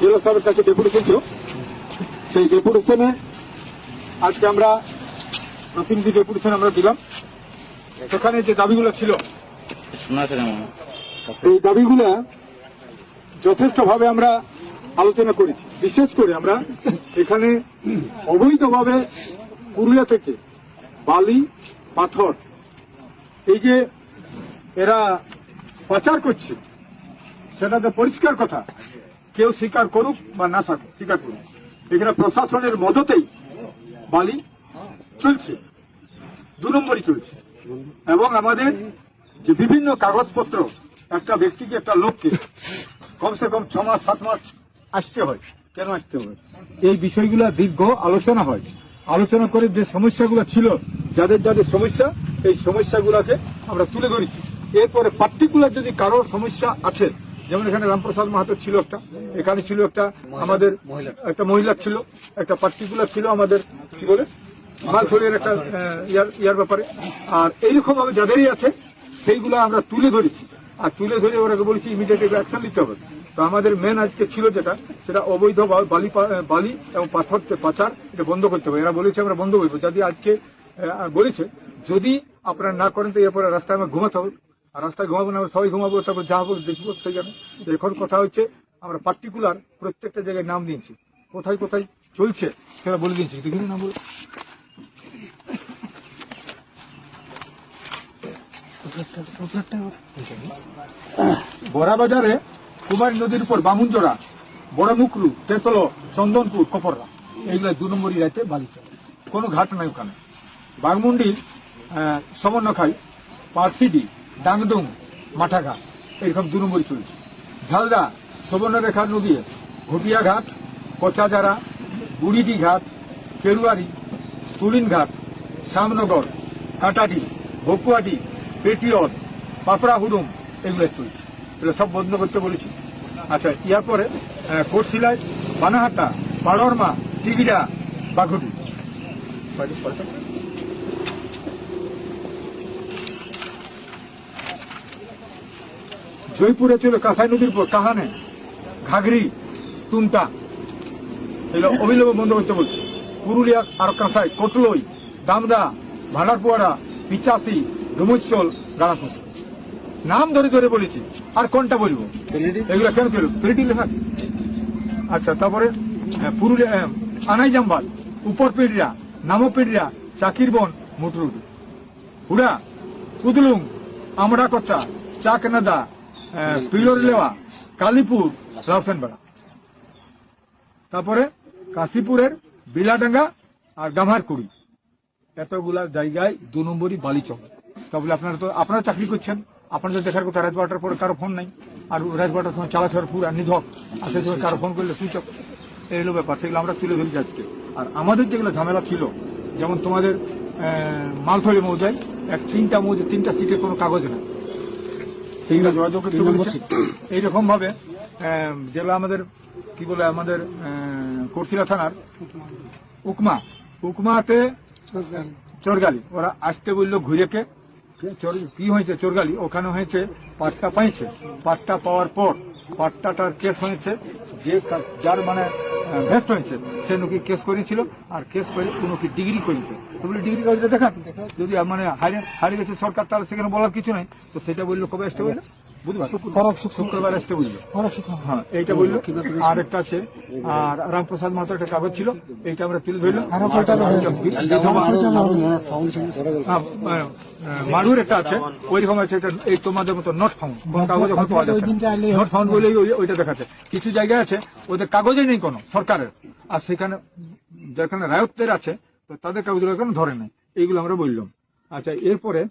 জেলা সাহেবের কাছে ডেপুটেশন ছিল সেই ডেপুটেশনে আজকে আমরা প্রতিনিধি ডেপুটেশন আমরা দিলাম সেখানে যে দাবিগুলো ছিল এই দাবিগুলো যথেষ্টভাবে আমরা আলোচনা করেছি। বিশেষ করে আমরা এখানে অবৈধভাবে পুরুলিয়া থেকে বালি পাথর এই যে এরা পাচার করছে সেটা তো পরিষ্কার কথা। কেউ স্বীকার করুক বা না স্বীকার করুক। এখানে প্রশাসনের মদতেই বালি চলছে, দু নম্বরই চলছে। এবং আমাদের যে বিভিন্ন কাগজপত্র, একটা ব্যক্তিকে, একটা লোককে কমসে কম ছ মাস, সাত মাস আসতে হয়। কেন আসতে হয়? এই বিষয়গুলো দীর্ঘ আলোচনা হয়। আলোচনা করে যে সমস্যাগুলো ছিল, যাদের যাদের সমস্যা, এই সমস্যাগুলোকে আমরা তুলে ধরেছি। এরপরে পার্টিকুলার যদি কারোর সমস্যা আছে যেমন এখানে রামপ্রসাদ মাহাতো ছিল একটা এখানে ছিল একটা আমাদের একটা মহিলা ছিল একটা পার্টিকুলার ছিল আমাদের কি বলে মালথলির একটা ইয়ার ইয়ার ব্যাপারে। আর এইরকম ভাবে যাদেরই আছে সেইগুলো আমরা তুলে ধরেছি। আর তুলে ধরে ওরাকে বলেছি ইমিডিয়েট অ্যাকশন নিতে হবে। তো আমাদের মেন আজকে ছিল যেটা সেটা অবৈধ বালি বালি এবং পাথর পাচার এটা বন্ধ করতে হবে। এরা বলেছে আমরা বন্ধ করব। যদি আজকে বলেছে যদি আপনারা না করেন তো এরপরে রাস্তায় আমরা ঘুমাতে হবে। আর রাস্তায় ঘুমাবো না সবাই ঘুমাবো, তারপর যা হবে দেখব তো এখন কথা হচ্ছে, আমরা পার্টিকুলার প্রত্যেকটা জায়গায় নাম দিয়েছি। কোথায় কোথায় চলছে, সেটা বলে দিয়েছি দেখুন নাম বলে বড়াবাজারে কুমারী নদীর উপর বামুনজোড়া বড় মুকরু তেতলো, চন্দনপুর, কপররা। এইগুলো দু নম্বরই রাইতে বালি চলে কোনো ঘাট নাই ওখানে। বাগমুন্ডি সমন্বখাই পার্সিডি ডাংডুং, মাঠাঘাট এরকম দু নম্বরই চলছে। ঝালদা সুবর্ণরেখা নদী ঘটিয়া ঘাট কচাজারা বুড়িডি ঘাট, কেরুয়ারি ঘাট শ্যামনগর, কাটাডি বকুয়াডি পেটিয়ন পাপড়া হুডুম এগুলো চলছে। এগুলো সব বন্ধ করতে বলেছি। আচ্ছা ইয়ার পরে কোটশিলায়, বানাহাটা, পাড়রমা টিগিরা বাঘুটি জয়পুরে ছিল কাঁসাই নদীর পর কাহানে? ঘাগরি তুমটা এগুলো অবিলম্বে বন্ধ করতে বলছি। পুরুলিয়া আর কাঁসাই কটলই দামদা ভান্ডারপুয়ারা পিচাসি ডুমুচল গাড়াপুর নাম ধরে ধরে বলেছি আর কোনটা বলব? এগুলো কেন ছিল? প্রিটি লেখা আছে। আচ্ছা তারপরে পুরুলিয়া আনাই জাম্বাল উপর পিড়িয়া নামো পিড়িয়া চাকিরবন মুটরুড হুড়া কুদলুং আমড়া কচ্চা চাকনাদা পিলোর লেওয়া কালীপুর, রাউসেনবেড়া। তারপরে কাশীপুরের বিলাডাঙ্গা আর গামারকুড়ি এতগুলা জায়গায় দু নম্বরই বালিচক। তাহলে আপনারা তো আপনারা চাকরি করছেন। আপনাদের দেখার কথা রাত বারোটার পরে কারও ফোন নাই। আর রাত বারোটার সময় চালাচল আর নিধক। আর সেই সময় কারও ফোন করলে সুইচ অফ এই হলো ব্যাপার, সেগুলো আমরা তুলে ধরেছি আজকে। আর আমাদের যেগুলো ঝামেলা ছিল, যেমন তোমাদের মালথলি মৌজায়, এক তিনটা মৌজা তিনটা সিটে কোনো কাগজ নেই। যোগাযোগ করতে বলেছে এইরকম ভাবে যেগুলো আমাদের কি বলে আমাদের কোরশিলা থানার উকমা উকমাতে চোরগালি। ওরা আসতে বলল ঘুরেকে চোর- কি হয়েছে চোরগালি? ওখানে হয়েছে পাট্টা পাইছে। পাট্টা পাওয়ার পর পাট্টাটার কেস হয়েছে। যে যার মানে ভেস্ট হয়েছে। সে নাকি কেস করেছিল, আর কেস করে কোনো কি ডিগ্রি করেছে। তো বলি ডিগ্রি করেছে, দেখান। যদি মানে হারিয়ে গেছে সরকার, তাহলে সেখানে বলার কিছু নাই। তো সেটা বলল কবে আসতে বলল? শুক্রবার। আসতে বলল। হ্যাঁ এইটা বলল। আর একটা আছে আর রামপ্রসাদ মাহাতো একটা কাগজ ছিল এইটা আমরা তুলে ধরলাম। হ্যাঁ, একটা আছে ওই রকম আছে এই তোমাদের মতো নট ফাউন্ড কোন কাগজে হয়তো পাওয়া যাচ্ছে নট ফাউন্ড বলে ওই- ওইটা দেখাচ্ছে। কিছু জায়গায় আছে ওদের কাগজে নেই কোনো সরকারের। আর সেখানে যেখানে রায়ত্বের আছে তো তাদের কাগজগুলো এখন ধরে নেই। এইগুলো আমরা বললাম। আচ্ছা এরপরে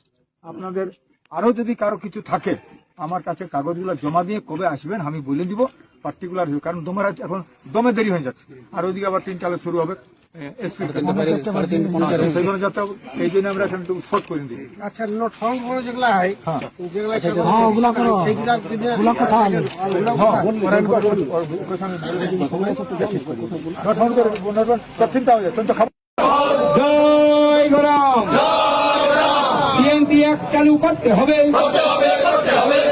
আপনাদের আরও যদি কারও কিছু থাকে আমার কাছে কাগজগুলো জমা দিয়ে কবে আসবেন আমি বলে দিব পার্টিকুলার কারণ তোমার এখন দমে দেরি হয়ে যাচ্ছে আর ওইদিকে আবার তিন কালে শুরু হবে যাতে এই জন্য আমরা এখানে করে দিই আচ্ছা নোট যেগুলো হয় হ্যাঁ হ্যাঁ, হ্যাঁ, হয়ে জয় গরাম বিএনপি এক চালু করতে হবে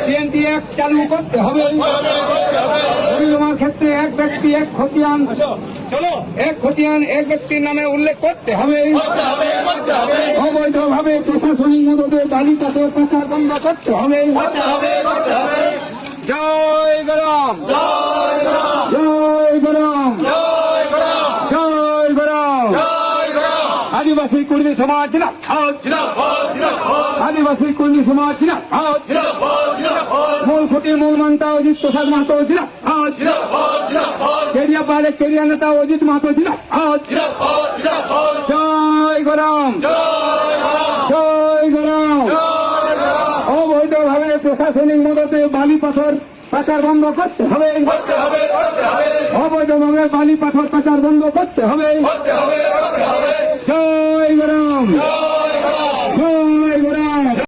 বিএনপি এক চালু করতে হবে। পরিক্রমার ক্ষেত্রে এক ব্যক্তি এক খতিয়ান চলো। এক খতিয়ান এক ব্যক্তির নামে উল্লেখ করতে হবে। অবৈধভাবে প্রশাসনিক মদতের তালিকাতে প্রচার বন্ধ করতে হবে। জয় গরম। জয় গরম জয় গরম আদিবাসী কর্মী সমাজ না আদিবাসী কর্মী সমাজ না মূল খুঁটি মূল মানতা অজিত প্রসাদ মাহাতো ছিল কেরিয়া পাহাড়ে কেরিয়া নেতা অজিত মাহাতো ছিল জয় গরম। জয় গরম। অবৈধভাবে প্রশাসনিক মদতে বালি পাথর পাচার বন্ধ করতে হবে। অবৈধভাবে বালি পাথর পাচার বন্ধ করতে হবে। জয় গরম। জয় গরম।